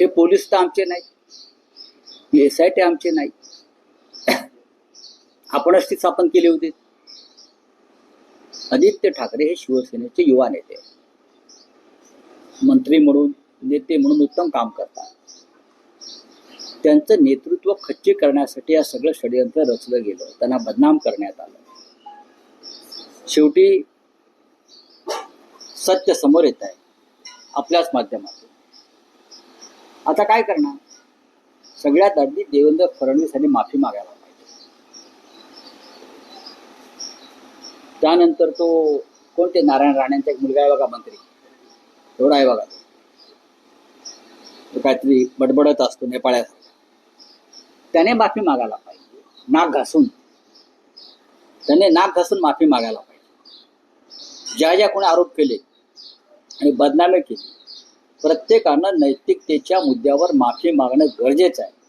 हे पोलीस तर आमचे नाही. एस आय टी आमचे नाही. आपणच ती स्थापन केली होती. आदित्य ठाकरे हे शिवसेनेचे युवा नेते मंत्री म्हणून नेते म्हणून उत्तम काम करतात. त्यांचं नेतृत्व खच्ची करण्यासाठी या सगळं षडयंत्र रचलं गेलं त्यांना बदनाम करण्यात आलं. शेवटी सत्य समोर येत आहे. आपल्याच माध्यमातून. आता काय करणार? सगळ्यात आधी देवेंद्र फडणवीस यांनी माफी मागायला पाहिजे. त्यानंतर तो कोणते नारायण राणेंचा एक मुलगा आहे बघा मंत्री. एवढा आहे बघा. तो. काहीतरी बडबडत असतो नेपाळ्यासारखा त्याने माफी मागायला पाहिजे. नाक घासून. त्याने नाक घासून माफी मागायला पाहिजे. ज्या ज्या कोणी आरोप केले आणि बदनामी केली प्रत्येकानं नैतिकतेच्या मुद्द्यावर माफी मागणं गरजेचं आहे.